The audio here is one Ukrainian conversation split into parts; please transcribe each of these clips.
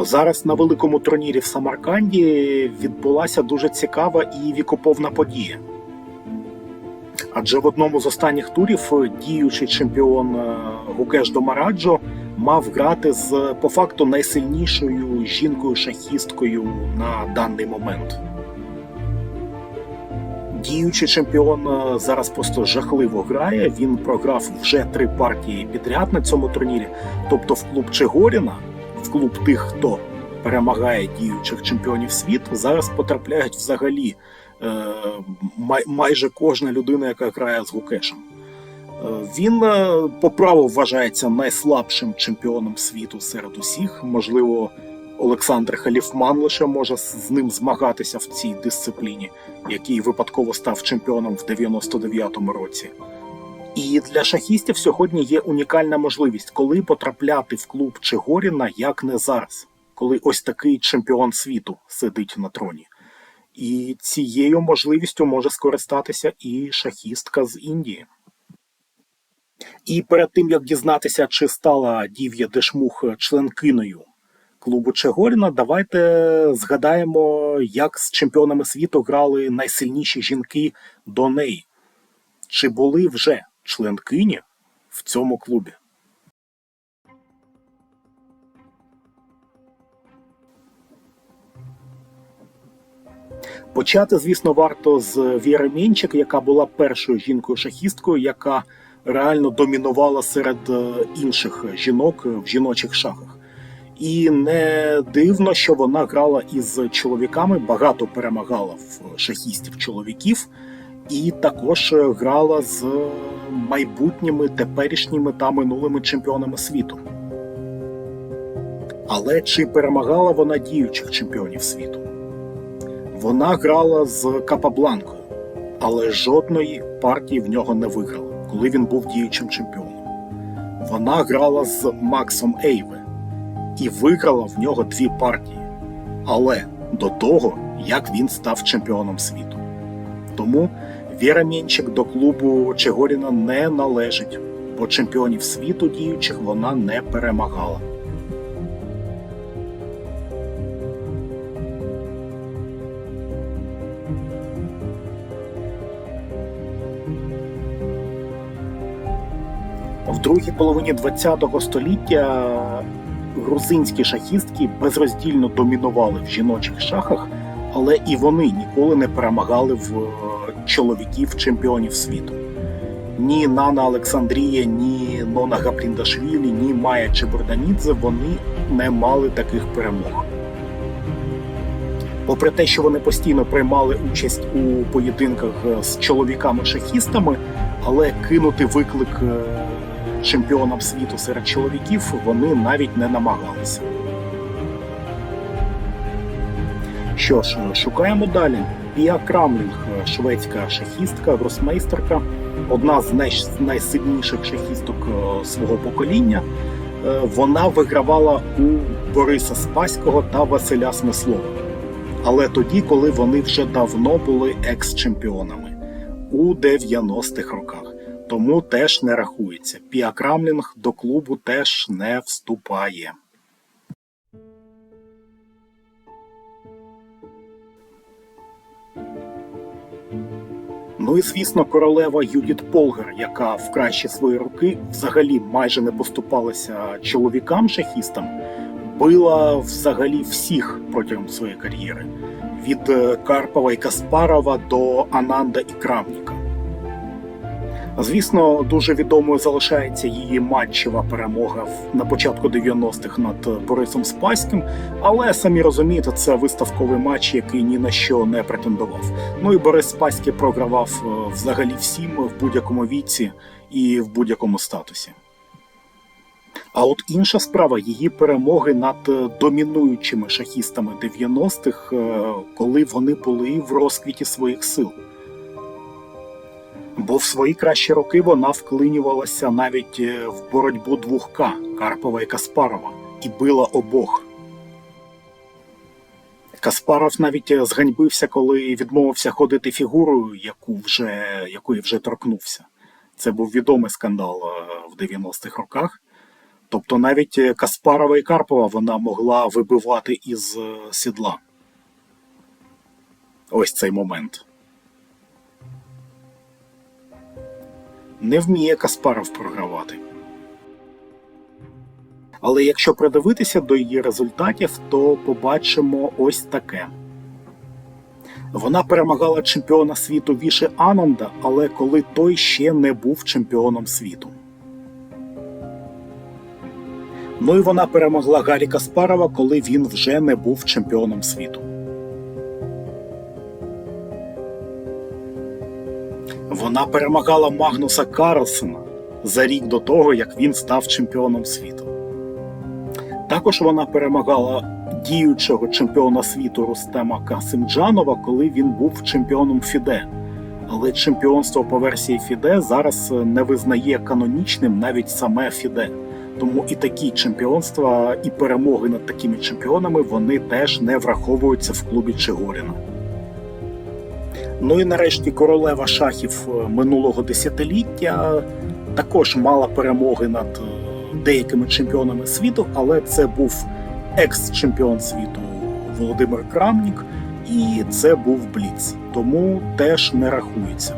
Зараз на великому турнірі в Самарканді відбулася дуже цікава і вікоповна подія. Адже в одному з останніх турів діючий чемпіон е, Гукеш Домараджо мав грати з по факту найсильнішою жінкою-шахісткою на даний момент. Діючий чемпіон е, зараз просто жахливо грає. Він програв вже три партії підряд на цьому турнірі. Тобто, в клуб Чигоріна, клуб тих, хто перемагає діючих чемпіонів світу, зараз потрапляють взагалі е, май, майже кожна людина, яка грає з Гукешем. Е, Він е, по праву вважається найслабшим чемпіоном світу серед усіх. Можливо, Олександр Халіфман лише може з ним змагатися в цій дисципліні, який випадково став чемпіоном в 99-му році. І для шахістів сьогодні є унікальна можливість, коли потрапляти в клуб Чигоріна, як не зараз, коли ось такий чемпіон світу сидить на троні. І цією можливістю може скористатися і шахістка з Індії. І перед тим як дізнатися, чи стала Дів'я Дешмух членкиною клубу Чегоріна, давайте згадаємо, як з чемпіонами світу грали найсильніші жінки до неї. Чи були вже членкині в цьому клубі? Почати, звісно, варто з Віри Мінчик, яка була першою жінкою-шахісткою, яка реально домінувала серед е, інших жінок в жіночих шахах. І не дивно, що вона грала із чоловіками, багато перемагала в шахістів чоловіків, і також грала з майбутніми, теперішніми та минулими чемпіонами світу. Але чи перемагала вона діючих чемпіонів світу? Вона грала з Капабланкою, але жодної партії в нього не виграла, коли він був діючим чемпіоном. Вона грала з Максом Ейве і виграла в нього дві партії, але до того, як він став чемпіоном світу. Тому Віра Мінчик до клубу Чегоріна не належить, бо чемпіонів світу діючих вона не перемагала. В другій половині ХХ століття грузинські шахістки безроздільно домінували в жіночих шахах, але і вони ніколи не перемагали в е, чоловіків чемпіонів світу. Ні Нана Олександрія, ні Нона Гапріндашвілі, ні Майя Чебурданідзе вони не мали таких перемог. Попри те, що вони постійно приймали участь у поєдинках з чоловіками-шахістами, але кинути виклик е, чемпіонам світу серед чоловіків вони навіть не намагалися. Що ж, шукаємо далі. Піа Крамлінг, шведська шахістка, гросмейстерка, одна з най- найсильніших шахісток е, свого покоління. Е, Вона вигравала у Бориса Спаського та Василя Смислова. Але тоді, коли вони вже давно були екс-чемпіонами у 90-х роках. Тому теж не рахується. Піа Крамлінг до клубу теж не вступає. Ну і звісно, королева Юдіт Полгар, яка в кращі свої роки взагалі майже не поступалася чоловікам-шахістам, била взагалі всіх протягом своєї кар'єри від е, Карпова і Каспарова до Ананда і Крамніка. Звісно, дуже відомою залишається її матчева перемога на початку 90-х над Борисом Спаським, але самі розумієте, це виставковий матч, який ні на що не претендував. Ну і Борис Спаський програвав е, взагалі всім в будь-якому віці і в будь-якому статусі. А от інша справа її перемоги над е, домінуючими шахістами 90-х, е, коли вони були в розквіті своїх сил. В свої кращі роки вона вклинювалася навіть е, в боротьбу двох К Карпова і Каспарова і била обох. Каспаров навіть е, зганьбився, коли відмовився ходити фігурою, яку вже, якої вже торкнувся. Це був відомий скандал е, в 90-х роках. Тобто навіть Каспарова і Карпова вона могла вибивати із сідла. Ось цей момент. Не вміє Каспаров програвати. Але якщо придивитися до її результатів, то побачимо ось таке. Вона перемагала чемпіона світу Віши Ананда, але коли той ще не був чемпіоном світу. Ну і вона перемогла Гаррі Каспарова, коли він вже не був чемпіоном світу. Вона перемагала Магнуса Карлсена за рік до того, як він став чемпіоном світу. Також вона перемагала діючого чемпіона світу Рустема Касимджанова, коли він був чемпіоном Фіде. Але чемпіонство по версії Фіде зараз не визнає канонічним навіть саме Фіде. Тому і такі чемпіонства, і перемоги над такими чемпіонами вони теж не враховуються в клубі Чигоріна. Ну і нарешті королева шахів е, минулого десятиліття також мала перемоги над е, деякими чемпіонами світу, але це був екс-чемпіон світу Володимир Крамнік, і це був Бліц, тому теж не рахується.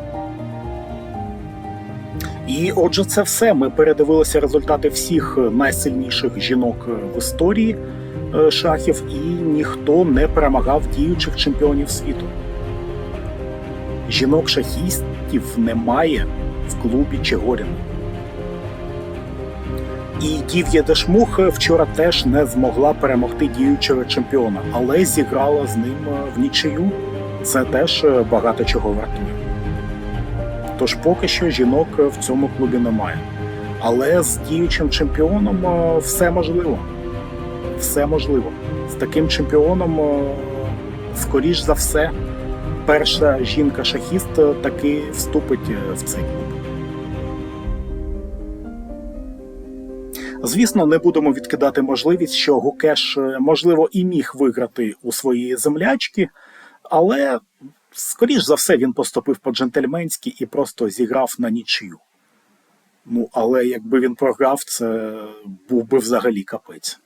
І отже, це все. Ми передивилися результати всіх найсильніших жінок в історії е, шахів, і ніхто не перемагав діючих чемпіонів світу. Жінок-шахістів немає в клубі Чигоріна. І Дів'є Дешмух вчора теж не змогла перемогти діючого чемпіона, але зіграла з ним в нічию. Це теж багато чого вартує. Тож поки що жінок в цьому клубі немає. Але з діючим чемпіоном е, все можливо. Все можливо. З таким чемпіоном, е, скоріш за все, перша жінка-шахіст е, таки вступить е, в цей клуб. Звісно, не будемо відкидати можливість, що Гукеш, е, можливо, і міг виграти у своєї землячки, але, скоріш за все, він поступив по-джентльменськи і просто зіграв на нічию. Ну, але якби він програв, це був би взагалі капець.